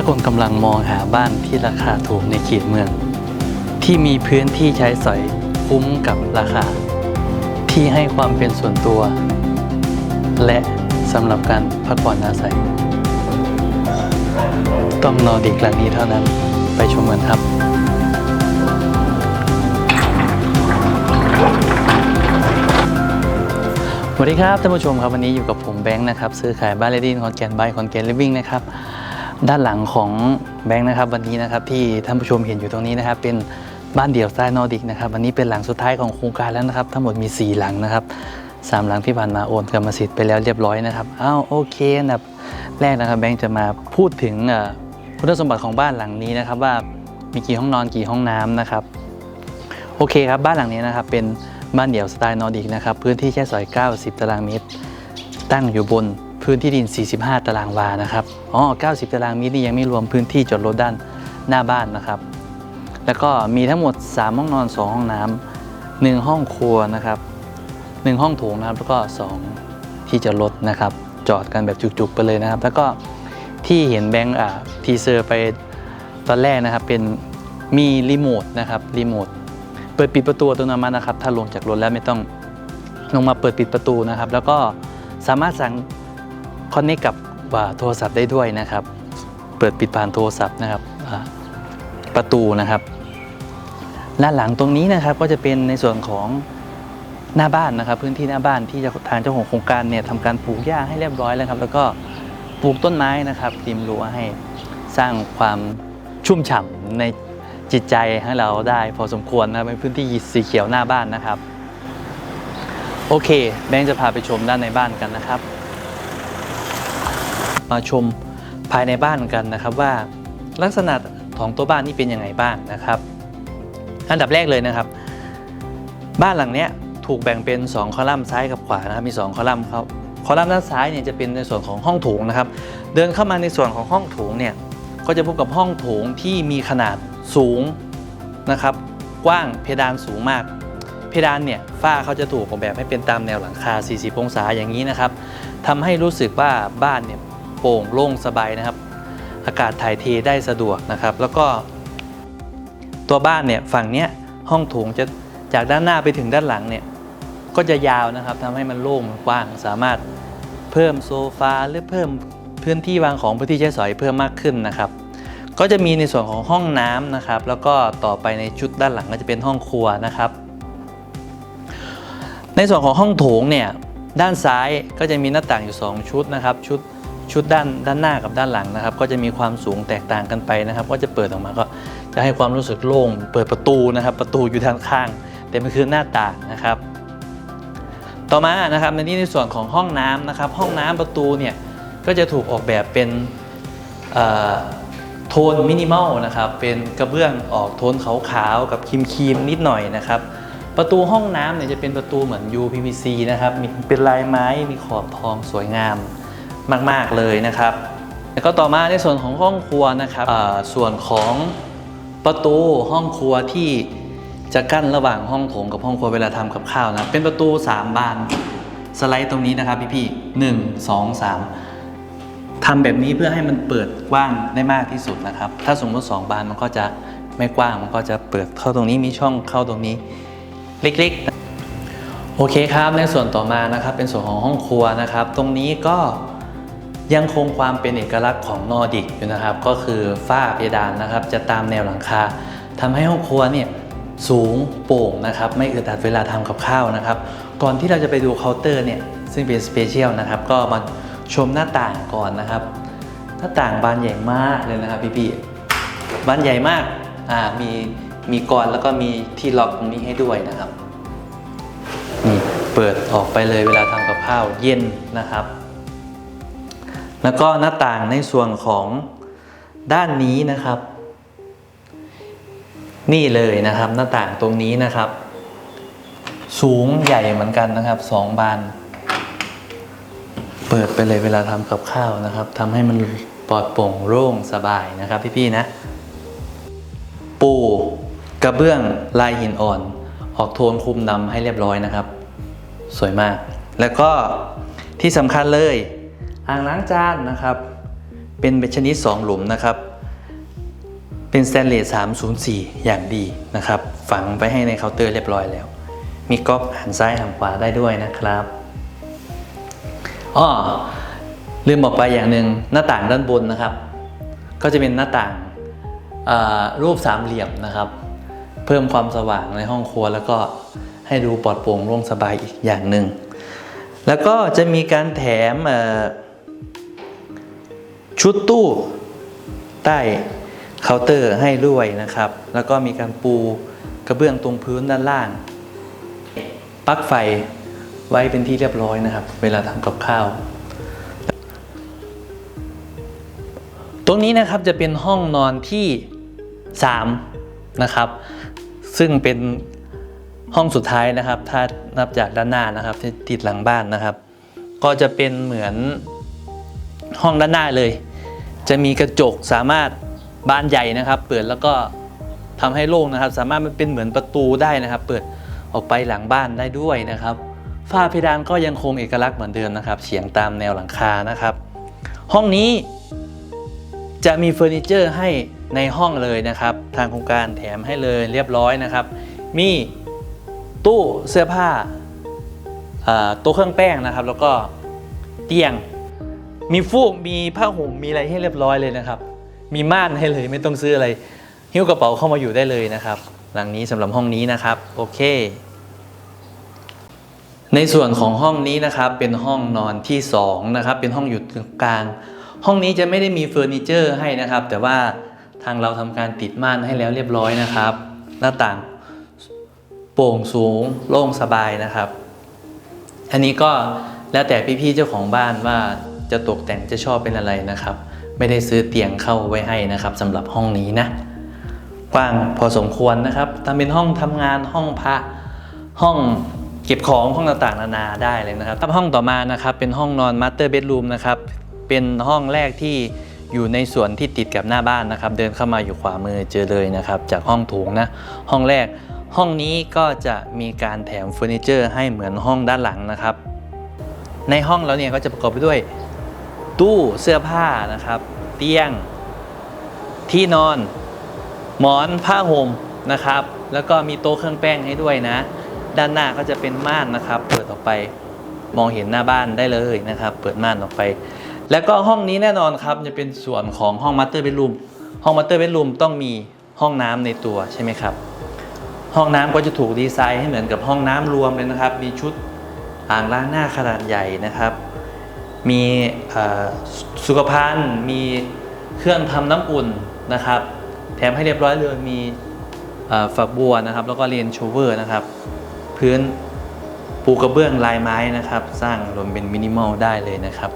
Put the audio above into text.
าคนกำลังมองหาบ้านที่ราคาถูกในเขตเมือง ที่มีพื้นที่ใช้สอยคุ้มกับราคา ที่ให้ความเป็นส่วนตัว และสำหรับการพักผ่อนอาศัย ต้องนอดิกหลังนี้เท่านั้นไปชมกันครับสวัสดีครับท่านผู้ชมครับวันนี้อยู่กับผมแบงค์นะครับซื้อขายบ้านเลดี้คอนแกนบายคอนแกนลิฟวิ่งนะครับ ด้านหลังของแบงค์นะครับวันนี้นะครับที่ท่านผู้ชมเห็นอยู่ตรงนี้นะครับเป็นบ้านเดี่ยวสไตล์นอร์ดิกนะครับวันนี้เป็นหลังสุดท้ายของโครงการแล้วนะครับ ทั้งหมดมี 4 หลังนะครับสามหลังที่ผ่านมาโอนกรรมสิทธิ์ไปแล้วเรียบร้อยนะครับอ้าวโอเคอันดับแรกนะครับแบงค์จะมาพูดถึงคุณสมบัติของบ้านหลังนี้นะครับว่ามีกี่ห้องนอนกี่ห้องน้ำนะครับโอเคครับบ้านหลังนี้นะครับเป็นบ้านเดี่ยวสไตล์นอร์ดิกนะครับพื้นที่แค่ซอย 90 ตารางเมตร ตั้งอยู่บน พื้นที่ดิน 45 ตารางวานะครับ อ๋อ 90 ตารางเมตรนี่ยังไม่รวมพื้นที่จอดรถด้านหน้าบ้านนะครับ แล้วก็มีทั้งหมด 3 ห้องนอน 2 ห้องน้ำ1ห้องครัวนะครับ 1 ห้องโถงนะครับ แล้วก็ 2 ที่จอดรถนะครับ จอดกันแบบจุกๆไปเลยนะครับ แล้วก็ที่เห็นแบงค์อ่าทีเซอร์ไปตอนแรกนะครับ เป็นมีรีโมทนะครับรีโมทเปิดปิดประตูอัตโนมัตินะครับ ถ้าลงจากรถแล้วไม่ต้องลงมาเปิดปิดประตูนะครับ แล้วก็สามารถสั่ง คอนเนคกับว่าโทรศัพท์ได้ด้วยนะครับ เปิดปิดผ่านโทรศัพท์นะครับประตูนะครับด้านหลังตรงนี้นะครับก็จะเป็นในส่วนของหน้าบ้านนะครับ พื้นที่หน้าบ้านที่ทางเจ้าของโครงการเนี่ยทำการปลูกหญ้าให้เรียบร้อยแล้วครับ แล้วก็ปลูกต้นไม้นะครับริมรั้วให้สร้างความชุ่มฉ่ำในจิตใจให้เราได้พอสมควรนะครับเป็นพื้นที่สีเขียวหน้าบ้านนะครับ โอเค แบงค์จะพาไปชมด้านในบ้านกันนะครับ มาชมภายในบ้านกันนะครับว่าลักษณะของตัวบ้านนี่เป็นยังไงบ้างนะครับ อันดับแรกเลยนะครับ บ้านหลังเนี้ยถูกแบ่งเป็น 2 คอลัมน์ซ้ายกับขวานะครับมี 2 คอลัมน์ครับคอลัมน์ด้านซ้ายเนี่ยจะเป็นในส่วนของห้องโถงนะครับ เดินเข้ามาในส่วนของห้องโถงเนี่ยก็จะพบกับห้องโถงที่มีขนาดสูงนะครับ กว้างเพดานสูงมาก เพดานเนี่ยฝ้าเขาจะถูกออกแบบให้เป็นตามแนวหลังคา 40 องศาอย่างนี้นะครับทำให้รู้สึกว่าบ้านเนี่ย โปร่งโล่งสบายนะครับ อากาศถ่ายเทได้สะดวกนะครับ แล้วก็ตัวบ้านเนี่ยฝั่งเนี้ยห้องโถงจะจากด้านหน้าไปถึงด้านหลังเนี่ยก็จะยาวนะครับทำให้มันโล่งกว้างสามารถเพิ่มโซฟาหรือเพิ่มพื้นที่วางของพื้นที่ใช้สอยเพิ่มมากขึ้นนะครับ ก็จะมีในส่วนของห้องน้ำนะครับ แล้วก็ต่อไปในชุดด้านหลังก็จะเป็นห้องครัวนะครับ ในส่วนของห้องโถงเนี่ยด้านซ้ายก็จะมีหน้าต่างอยู่ 2 ชุดนะครับ ชุด ชุดด้านด้านหน้ากับด้านหลังนะครับ ก็จะมีความสูงแตกต่างกันไปนะครับ ก็จะเปิดออกมาก็จะให้ความรู้สึกโล่งเปิดประตูนะครับ ประตูอยู่ด้านข้าง แต่มันคือหน้าต่างนะครับ ต่อมานะครับในที่ในส่วนของห้องน้ำนะครับ ห้องน้ำประตูเนี่ยก็จะถูกออกแบบเป็นโทนมินิมอลนะครับเป็นกระเบื้องออกโทนขาวๆกับครีมครีมๆนิดหน่อยนะครับประตูห้องน้ำเนี่ยจะเป็นประตูเหมือน UPVC นะครับมีเป็นลายไม้มีขอบทองสวยงาม มาก ๆ เลยนะครับ แล้วก็ต่อมาในส่วนของห้องครัวนะครับส่วนของประตูห้องครัวที่จะกั้นระหว่างห้องโถงกับห้องครัวเวลาทำกับข้าวนะเป็นประตู 3 บานสไลด์ตรงนี้นะครับพี่ๆหนึ่งสองสามทำแบบนี้เพื่อให้มันเปิดกว้างได้มากที่สุดนะครับ ถ้าสมมติสองบานมันก็จะไม่กว้างมันก็จะเปิดเข้าตรงนี้มีช่องเข้าตรงนี้เล็กๆ โอเคครับในส่วนต่อมานะครับ เป็นส่วนของห้องครัวนะครับ ตรงนี้ก็ ยังคงความเป็นเอกลักษณ์ของนอร์ดิกอยู่นะครับ ก็คือฝ้าเพดานนะครับ จะตามแนวหลังคาทำให้ห้องครัวเนี่ยสูงโปร่งนะครับ ไม่อึดอัดเวลาทำกับข้าวนะครับ ก่อนที่เราจะไปดูเคาน์เตอร์เนี่ยซึ่งเป็นสเปเชียลนะครับ ก็มาชมหน้าต่างก่อนนะครับ หน้าต่างบานใหญ่มากเลยนะครับพี่ๆบานใหญ่มากอ่ามีมีกรอนแล้วก็มีที่ล็อกตรงนี้ให้ด้วยนะครับนี่เปิดออกไปเลยเวลาทำกับข้าวเย็นนะครับ แล้วก็หน้าต่างในส่วนของด้านนี้นะครับ นี่เลยนะครับ หน้าต่างตรงนี้นะครับ สูงใหญ่เหมือนกันนะครับสองบาน เปิดไปเลยเวลาทำกับข้าวนะครับทำให้มันปลอดโปร่งโล่งสบายนะครับพี่ๆนะ ปูกระเบื้องลายหินอ่อน ออกโทนคุมดำให้เรียบร้อยนะครับ สวยมาก แล้วก็ที่สำคัญเลย อ่างล้างจานนะครับ เป็นเบชนิด 2 หลุมนะครับ เป็นสแตนเลส304 อย่างดีนะครับ ฝังไปให้ในเคาน์เตอร์เรียบร้อยแล้ว มีก๊อกหันซ้ายหันขวาได้ด้วยนะครับอ้อลืมบอกไปอย่างหนึ่งหน้าต่างด้านบนนะครับ ก็จะเป็นหน้าต่างรูปสามเหลี่ยมนะครับ เพิ่มความสว่างในห้องครัว แล้วก็ให้ดูปลอดโปร่งโล่งสบายอีกอย่างหนึ่งแล้วก็จะมีการแถม ชุดตู้ใต้เคาน์เตอร์ให้ด้วยนะครับ แล้วก็มีการปูกระเบื้องตรงพื้นด้านล่างปลั๊กไฟไว้เป็นที่เรียบร้อยนะครับ เวลาทำกับข้าว ตรงนี้นะครับจะเป็นห้องนอนที่ 3 นะครับ ซึ่งเป็นห้องสุดท้ายนะครับ ถ้านับจากด้านหน้านะครับที่ติดหลังบ้านนะครับ ก็จะเป็นเหมือนห้องด้านหน้าเลย จะมีกระจกสามารถบานใหญ่นะครับ เปิดแล้วก็ทำให้โล่งนะครับ สามารถมันเป็นเหมือนประตูได้นะครับ เปิดออกไปหลังบ้านได้ด้วยนะครับฝ้าเพดานก็ยังคงเอกลักษณ์เหมือนเดิมนะครับเฉียงตามแนวหลังคานะครับ ห้องนี้จะมีเฟอร์นิเจอร์ให้ในห้องเลยนะครับ ทางโครงการแถมให้เลยเรียบร้อยนะครับ มีตู้เสื้อผ้าอ่าโต๊ะเครื่องแป้งนะครับ แล้วก็เตียง มีฟูกมีผ้าห่มมีอะไรให้เรียบร้อยเลยนะครับ มีม่านให้เลยไม่ต้องซื้ออะไร หิ้วกระเป๋าเข้ามาอยู่ได้เลยนะครับ หลังนี้สำหรับห้องนี้นะครับ โอเค ในส่วนของห้องนี้นะครับเป็นห้องนอนที่2นะครับเป็นห้องอยู่ตรงกลาง ห้องนี้จะไม่ได้มีเฟอร์นิเจอร์ให้นะครับ แต่ว่าทางเราทำการติดม่านให้แล้วเรียบร้อยนะครับ หน้าต่างโปร่งสูงโล่งสบายนะครับ อันนี้ก็แล้วแต่พี่ๆเจ้าของบ้านว่า จะตกแต่งจะชอบเป็นอะไรนะครับ ไม่ได้ซื้อเตียงเข้าไว้ให้นะครับสำหรับห้องนี้นะกว้างพอสมควรนะครับทำเป็นห้องทำงานห้องพระห้องเก็บของห้องต่างๆ นานาได้เลยนะครับห้องต่อมานะครับเป็นห้องนอนมาสเตอร์เบดรูมนะครับเป็นห้องแรกที่อยู่ในส่วนที่ติดกับหน้าบ้านนะครับ เดินเข้ามาอยู่ขวามือเจอเลยนะครับ จากห้องโถงนะห้องแรก ห้องนี้ก็จะมีการแถมเฟอร์นิเจอร์ให้เหมือนห้องด้านหลังนะครับ ในห้องเราเนี่ยก็จะประกอบไปด้วย ตู้เสื้อผ้านะครับ เตียง ที่นอน หมอนผ้าห่มนะครับ แล้วก็มีโต๊ะเครื่องแป้งให้ด้วยนะ ด้านหน้าก็จะเป็นม่านนะครับ เปิดออกไปมองเห็นหน้าบ้านได้เลยนะครับ เปิดม่านออกไป แล้วก็ห้องนี้แน่นอนครับ จะเป็นส่วนของห้องมัตเตอร์เบดรูมห้องมัตเตอร์เบดรูมต้องมีห้องน้ำในตัวใช่ไหมครับ ห้องน้ำก็จะถูกดีไซน์ให้เหมือนกับห้องน้ำรวมเลยนะครับ มีชุดอ่างล้างหน้าขนาดใหญ่นะครับ มีสุขภัณฑ์ มีเครื่องทำน้ำอุ่นนะครับ แถมให้เรียบร้อยเลยมีฝักบัวนะครับ แล้วก็เลนโชเวอร์นะครับ พื้นปูกระเบื้องลายไม้นะครับ สร้างรวมเป็นมินิมอลได้เลยนะครับ